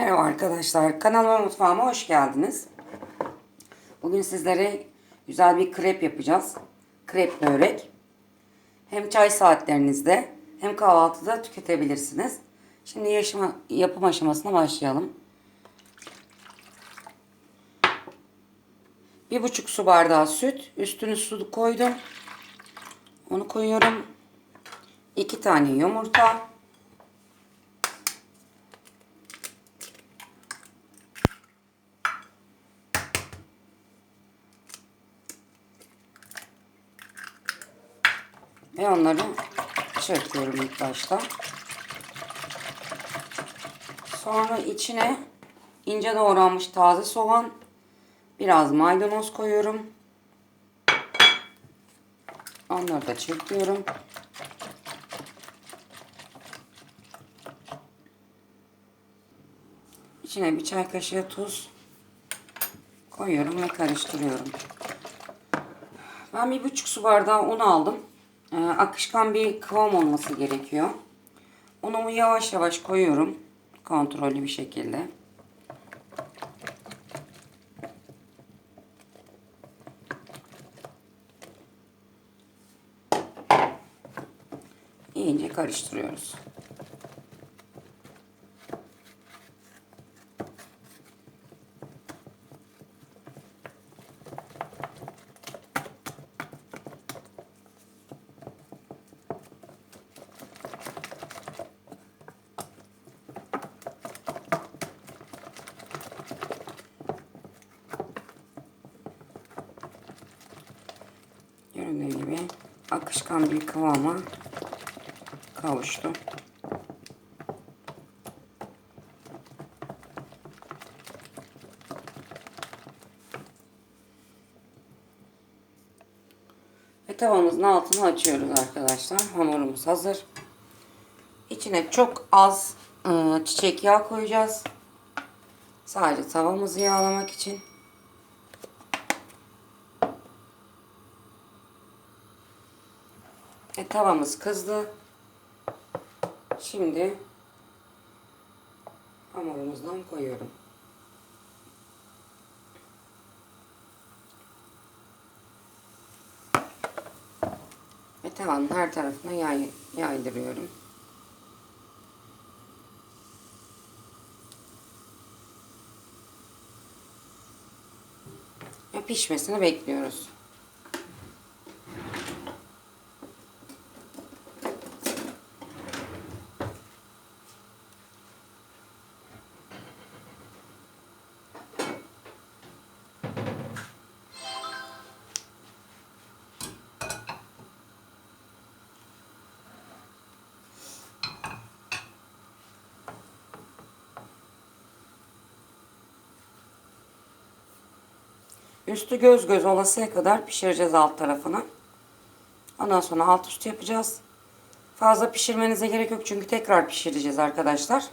Merhaba arkadaşlar. Kanalıma mutfağıma hoş geldiniz. Bugün sizlere güzel bir krep yapacağız. Krep börek. Hem çay saatlerinizde hem kahvaltıda tüketebilirsiniz. Şimdi yaşama, yapım aşamasına başlayalım. Bir buçuk su bardağı süt. Üstünü su koydum. Onu koyuyorum. İki tane yumurta. Ve onları çırpıyorum ilk başta. Sonra içine ince doğranmış taze soğan, biraz maydanoz koyuyorum. Onları da çırpıyorum. İçine bir çay kaşığı tuz koyuyorum ve karıştırıyorum. Ben bir buçuk su bardağı un aldım. Ee, akışkan bir kıvam olması gerekiyor. Unumu yavaş yavaş koyuyorum. Kontrollü bir şekilde. İyice karıştırıyoruz. Göründüğü gibi akışkan bir kıvama kavuştu. Ve tavamızın altını açıyoruz arkadaşlar. Hamurumuz hazır. İçine çok az ıı, çiçek yağı koyacağız. Sadece tavamızı yağlamak için. E, tavamız kızdı. Şimdi hamurumuzdan koyuyorum. Ve tavanın her tarafına yay, yaydırıyorum. Ve pişmesini bekliyoruz. Üstü göz göz olasıya kadar pişireceğiz alt tarafını. Ondan sonra alt üstü yapacağız. Fazla pişirmenize gerek yok çünkü tekrar pişireceğiz arkadaşlar.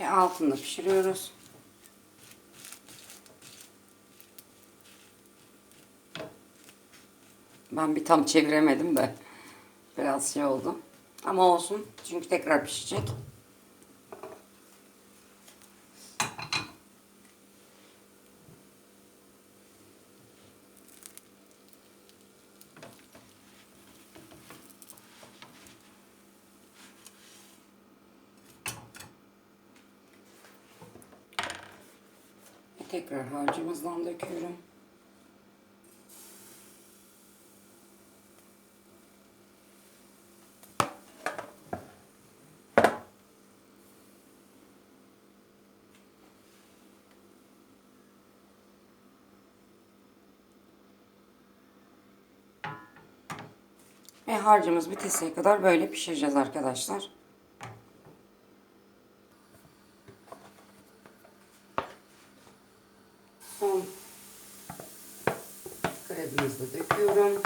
Ve altında pişiriyoruz. Ben bir tam çeviremedim de biraz şey oldu. Ama olsun çünkü tekrar pişecek. Tekrar harcımızdan döküyorum. Ve harcımız bitesiye kadar böyle pişireceğiz arkadaşlar. Son krebimizi de döküyorum.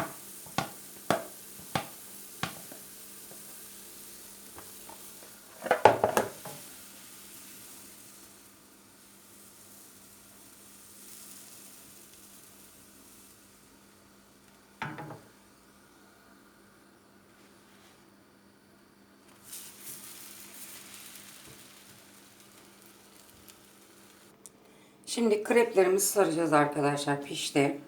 Şimdi kreplerimizi saracağız arkadaşlar. Pişti.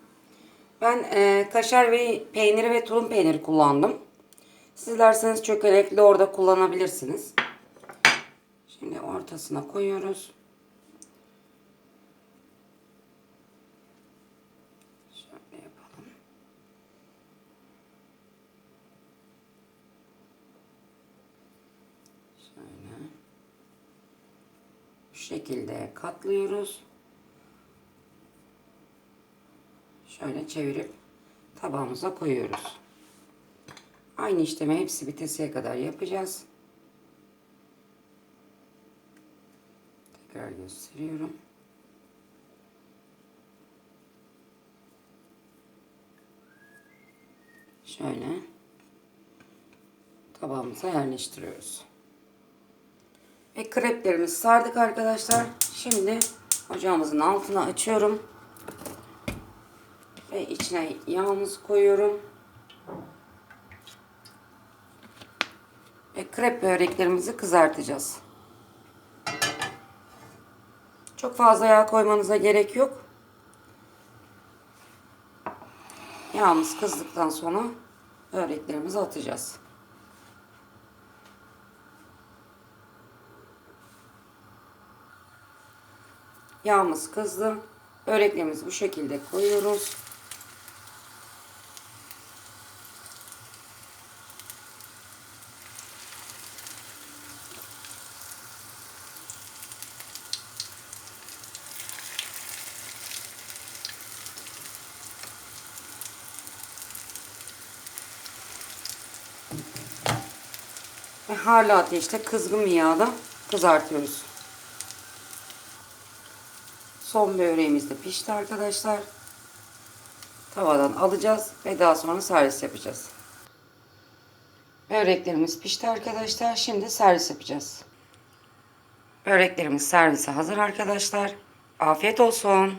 Ben e, kaşar ve peyniri ve tulum peyniri kullandım. Siz dilerseniz çökelekli orada kullanabilirsiniz. Şimdi ortasına koyuyoruz. Şöyle yapalım. Şöyle. Bu şekilde katlıyoruz. Şöyle çevirip tabağımıza koyuyoruz. Aynı işlemi hepsi bitesiye kadar yapacağız. Tekrar gösteriyorum. Şöyle tabağımıza yerleştiriyoruz. Ve kreplerimizi sardık arkadaşlar. Şimdi ocağımızın altına açıyorum. Ve içine yağımızı koyuyorum. Ve krep böreklerimizi kızartacağız. Çok fazla yağ koymanıza gerek yok. Yağımız kızdıktan sonra böreklerimizi atacağız. Yağımız kızdı. Böreklerimizi bu şekilde koyuyoruz. Ve harlı ateşte kızgın bir yağda kızartıyoruz. Son böreğimiz de pişti arkadaşlar. Tavadan alacağız ve daha sonra servis yapacağız. Böreklerimiz pişti arkadaşlar. Şimdi servis yapacağız. Böreklerimiz servise hazır arkadaşlar. Afiyet olsun.